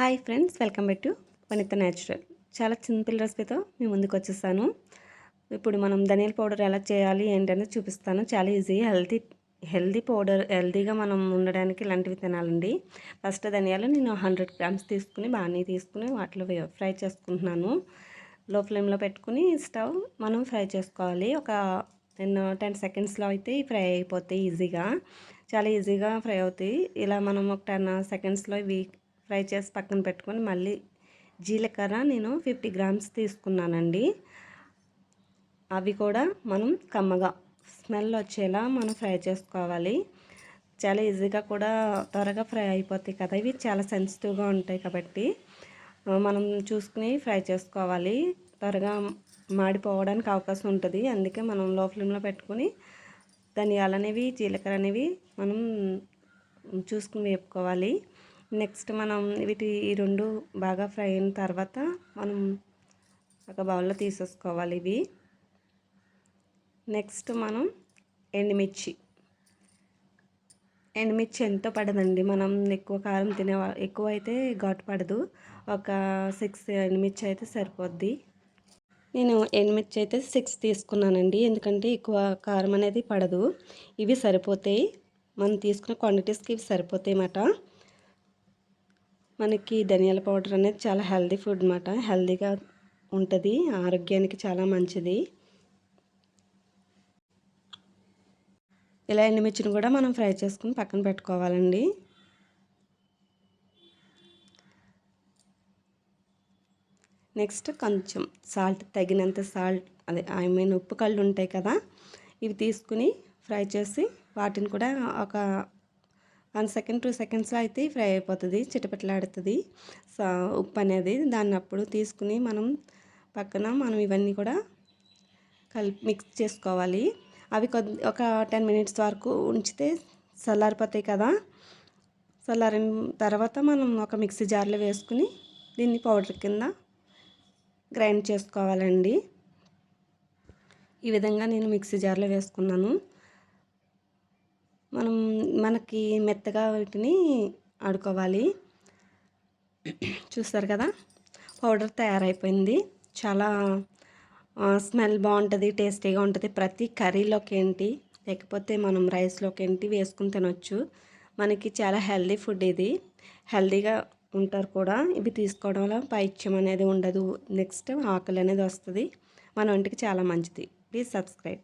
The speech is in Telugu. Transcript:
Hi friends welcome back to Vanitha natural చాలా సింపుల్ రెసిపీతో మీ ముందుకు వచ్చేసాను. ఇప్పుడు మనం ధనియాల పౌడర్ ఎలా చేయాలి ఏంటనేది చూపిస్తాను. చాలా ఈజీ హెల్తీ హెల్దీ పౌడర్ హెల్దీగా మనం ఉండడానికి ఇలాంటివి తినాలండి. ఫస్ట్ ధనియాలు నేను హండ్రెడ్ గ్రామ్స్ తీసుకుని బాగానే తీసుకుని వాటిలో ఫ్రై చేసుకుంటున్నాను. లో ఫ్లేమ్లో పెట్టుకుని స్టవ్ మనం ఫ్రై చేసుకోవాలి. ఒక టెన్ టెన్ సెకండ్స్లో అయితే ఫ్రై అయిపోతాయి ఈజీగా. చాలా ఈజీగా ఫ్రై అవుతాయి. ఇలా మనం ఒక టెన్ సెకండ్స్లో ఇవి ఫ్రై చేసి పక్కన పెట్టుకొని మళ్ళీ జీలకర్ర నేను ఫిఫ్టీ గ్రామ్స్ తీసుకున్నానండి. అవి కూడా మనం కమ్మగా స్మెల్ వచ్చేలా మనం ఫ్రై చేసుకోవాలి. చాలా ఈజీగా కూడా త్వరగా ఫ్రై అయిపోతాయి కదా ఇవి చాలా సెన్సిటివ్గా ఉంటాయి కాబట్టి మనం చూసుకుని ఫ్రై చేసుకోవాలి. త్వరగా మాడిపోవడానికి అవకాశం ఉంటుంది. అందుకే మనం లో ఫ్లేమ్లో పెట్టుకుని ధనియాలు అనేవి జీలకర్ర అనేవి మనం చూసుకుని వేపుకోవాలి. నెక్స్ట్ మనం వీటి ఈ రెండు బాగా ఫ్రై అయిన తర్వాత మనం ఒక బౌల్లో తీసేసుకోవాలి ఇవి. నెక్స్ట్ మనం ఎండుమిర్చి. ఎండుమిర్చి ఎంత పడదండి? మనం ఎక్కువ కారం తినే ఎక్కువ అయితే ఘాటు పడదు. ఒక సిక్స్ ఎండుమిర్చి అయితే సరిపోద్ది. నేను ఎండుమిర్చి అయితే సిక్స్ తీసుకున్నానండి. ఎందుకంటే ఎక్కువ కారం అనేది పడదు. ఇవి సరిపోతాయి. మనం తీసుకున్న క్వాంటిటీస్కి ఇవి సరిపోతాయి అన్నమాట మనకి ధనియాల పౌడర్ అనేది చాలా హెల్దీ ఫుడ్ అనమాట హెల్దీగా ఉంటుంది ఆరోగ్యానికి చాలా మంచిది. ఇలా ఎండుమిర్చిని కూడా మనం ఫ్రై చేసుకుని పక్కన పెట్టుకోవాలండి. నెక్స్ట్ కొంచెం సాల్ట్ తగినంత సాల్ట్ అదే ఐ మీన్ ఉప్పు కళ్ళు ఉంటాయి కదా ఇవి తీసుకుని ఫ్రై చేసి వాటిని కూడా ఒక వన్ సెకండ్ టూ సెకండ్స్లో అయితే ఫ్రై అయిపోతుంది చిటపట్లాడుతుంది. సో ఉప్పు అనేది దాన్ని అప్పుడు తీసుకుని మనం పక్కన మనం ఇవన్నీ కూడా కలిపి మిక్స్ చేసుకోవాలి. అవి కొద్ది ఒక టెన్ మినిట్స్ వరకు ఉంచితే చల్లారిపోతాయి కదా. చల్లారిన తర్వాత మనం ఒక మిక్సీ జార్లో వేసుకుని దీన్ని పౌడర్ కింద గ్రైండ్ చేసుకోవాలండి. ఈ విధంగా నేను మిక్సీ జార్లో వేసుకున్నాను. మనం మనకి మెత్తగా వీటిని ఆడుకోవాలి. చూస్తారు కదా? పౌడర్ తయారైపోయింది. చాలా స్మెల్ బాగుంటుంది టేస్టీగా ఉంటుంది. ప్రతి కర్రీలోకి ఏంటి లేకపోతే మనం రైస్లోకి ఏంటి వేసుకుని తినొచ్చు. మనకి చాలా హెల్దీ ఫుడ్ ఇది. హెల్దీగా ఉంటారు కూడా. ఇవి తీసుకోవడం వల్ల పైత్యం అనేది ఉండదు. నెక్స్ట్ ఆకలి అనేది వస్తుంది. మన ఒంటికి చాలా మంచిది. Please subscribe.